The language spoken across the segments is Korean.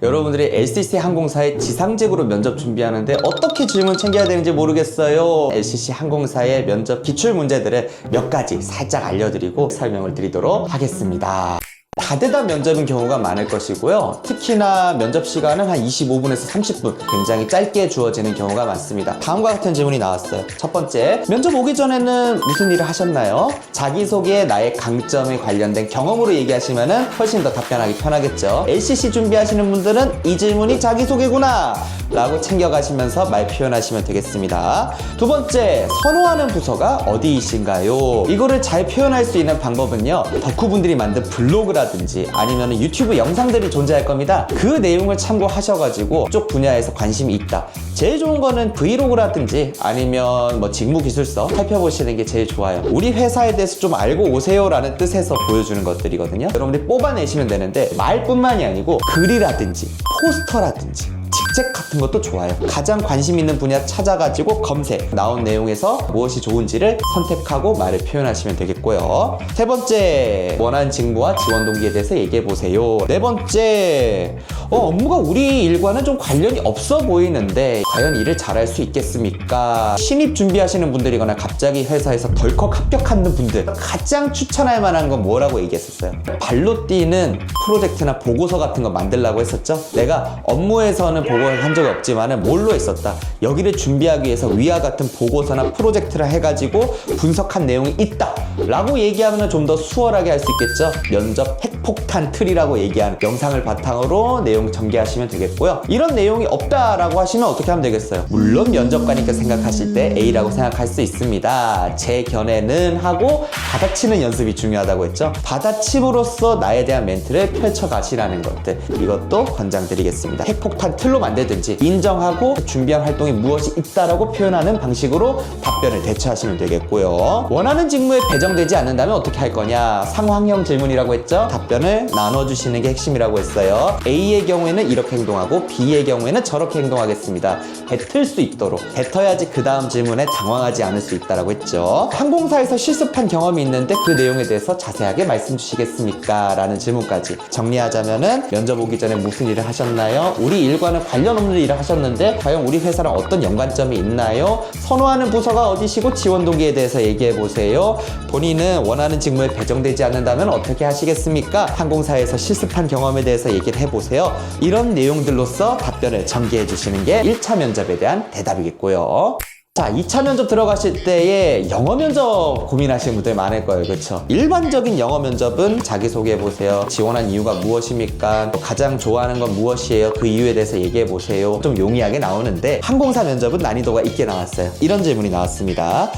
여러분들이 LCC 항공사의 지상직으로 면접 준비하는데 어떻게 질문 챙겨야 되는지 모르겠어요. LCC 항공사의 면접 기출 문제들을 몇 가지 살짝 알려드리고 설명을 드리도록 하겠습니다. 다대다 면접인 경우가 많을 것이고요. 특히나 면접 시간은 한 25분에서 30분 굉장히 짧게 주어지는 경우가 많습니다. 다음과 같은 질문이 나왔어요. 첫 번째, 면접 오기 전에는 무슨 일을 하셨나요? 자기소개 나의 강점에 관련된 경험으로 얘기하시면 훨씬 더 답변하기 편하겠죠. LCC 준비하시는 분들은 이 질문이 자기소개구나 라고 챙겨가시면서 말 표현하시면 되겠습니다. 두 번째, 선호하는 부서가 어디이신가요? 이거를 잘 표현할 수 있는 방법은요. 덕후분들이 만든 블로그라든지 아니면 유튜브 영상들이 존재할 겁니다. 그 내용을 참고하셔가지고 쪽 분야에서 관심이 있다. 제일 좋은 거는 브이로그라든지 아니면 뭐 직무 기술서 살펴보시는 게 제일 좋아요. 우리 회사에 대해서 좀 알고 오세요라는 뜻에서 보여주는 것들이거든요. 여러분들이 뽑아내시면 되는데 말뿐만이 아니고 글이라든지 포스터라든지 직책 같은 것도 좋아요. 가장 관심 있는 분야 찾아가지고 검색 나온 내용에서 무엇이 좋은지를 선택하고 말을 표현하시면 되겠고요. 세 번째 원하는 직무와 지원 동기에 대해서 얘기해 보세요. 네 번째 어, 업무가 우리 일과는 좀 관련이 없어 보이는데 과연 일을 잘할 수 있겠습니까? 신입 준비하시는 분들이거나 갑자기 회사에서 덜컥 합격하는 분들 가장 추천할 만한 건 뭐라고 얘기했었어요? 발로 뛰는 프로젝트나 보고서 같은 거 만들라고 했었죠. 내가 업무에서는 보고를 한 적이 없지만은 뭘로 했었다. 여기를 준비하기 위해서 위와 같은 보고서나 프로젝트를 해가지고 분석한 내용이 있다. 라고 얘기하면 좀 더 수월하게 할 수 있겠죠. 면접 핵 폭탄 틀이라고 얘기하는 영상을 바탕으로 내용 전개하시면 되겠고요. 이런 내용이 없다라고 하시면 어떻게 하면 되겠어요? 물론 면접관이니까 생각하실 때 A라고 생각할 수 있습니다. 제 견해는 하고 받아치는 연습이 중요하다고 했죠. 받아침으로써 나에 대한 멘트를 펼쳐가시라는 것들 이것도 권장드리겠습니다. 핵폭탄 틀로 만들든지 인정하고 준비한 활동이 무엇이 있다라고 표현하는 방식으로 답변을 대처하시면 되겠고요. 원하는 직무에 배정되지 않는다면 어떻게 할 거냐? 상황형 질문이라고 했죠. 답변 을 나눠주시는 게 핵심이라고 했어요. A의 경우에는 이렇게 행동하고 B의 경우에는 저렇게 행동하겠습니다. 뱉을 수 있도록 뱉어야지 그 다음 질문에 당황하지 않을 수 있다라고 했죠. 항공사에서 실습한 경험이 있는데 그 내용에 대해서 자세하게 말씀 주시겠습니까? 라는 질문까지 정리하자면은 면접 오기 전에 무슨 일을 하셨나요? 우리 일과는 관련 없는 일을 하셨는데 과연 우리 회사랑 어떤 연관점이 있나요? 선호하는 부서가 어디시고 지원 동기에 대해서 얘기해 보세요. 본인은 원하는 직무에 배정되지 않는다면 어떻게 하시겠습니까? 항공사에서 실습한 경험에 대해서 얘기를 해보세요. 이런 내용들로서 답변을 전개해 주시는 게 1차 면접 에 대한 대답이겠고요. 자, 2차 면접 들어가실 때에 영어 면접 고민하시는 분들 많을 거예요. 그렇죠? 일반적인 영어 면접은 자기소개해 보세요. 지원한 이유가 무엇입니까? 또 가장 좋아하는 건 무엇이에요? 그 이유에 대해서 얘기해 보세요. 좀 용이하게 나오는데 항공사 면접은 난이도가 있게 나왔어요. 이런 질문이 나왔습니다.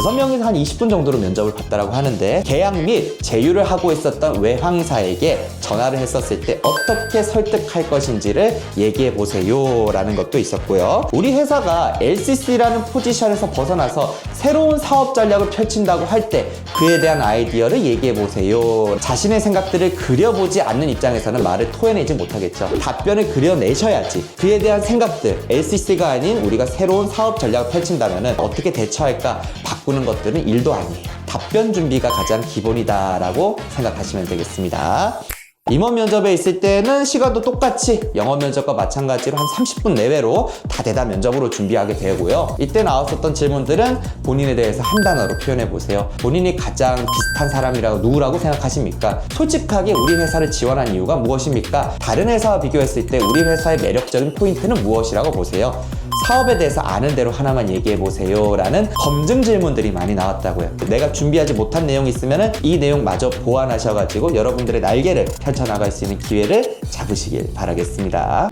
6명에서 한 20분 정도로 면접을 봤다라고 하는데 계약 및 제휴를 하고 있었던 외항사에게 전화를 했었을 때 어떻게 설득할 것인지를 얘기해 보세요 라는 것도 있었고요. 우리 회사가 LCC라는 포지션에서 벗어나서 새로운 사업 전략을 펼친다고 할 때 그에 대한 아이디어를 얘기해 보세요. 자신의 생각들을 그려보지 않는 입장에서는 말을 토해내지 못하겠죠. 답변을 그려내셔야지. 그에 대한 생각들, LCC가 아닌 우리가 새로운 사업 전략을 펼친다면 어떻게 대처할까 바꾸는 것들은 일도 아니에요. 답변 준비가 가장 기본이다라고 생각하시면 되겠습니다. 임원 면접에 있을 때는 시간도 똑같이 영어 면접과 마찬가지로 한 30분 내외로 다 대다 면접으로 준비하게 되고요. 이때 나왔었던 질문들은 본인에 대해서 한 단어로 표현해 보세요. 본인이 가장 비슷한 사람이라고 누구라고 생각하십니까? 솔직하게 우리 회사를 지원한 이유가 무엇입니까? 다른 회사와 비교했을 때 우리 회사의 매력적인 포인트는 무엇이라고 보세요. 사업에 대해서 아는 대로 하나만 얘기해 보세요 라는 검증 질문들이 많이 나왔다고요. 내가 준비하지 못한 내용이 있으면 이 내용마저 보완하셔가지고 여러분들의 날개를 펼쳐나갈 수 있는 기회를 잡으시길 바라겠습니다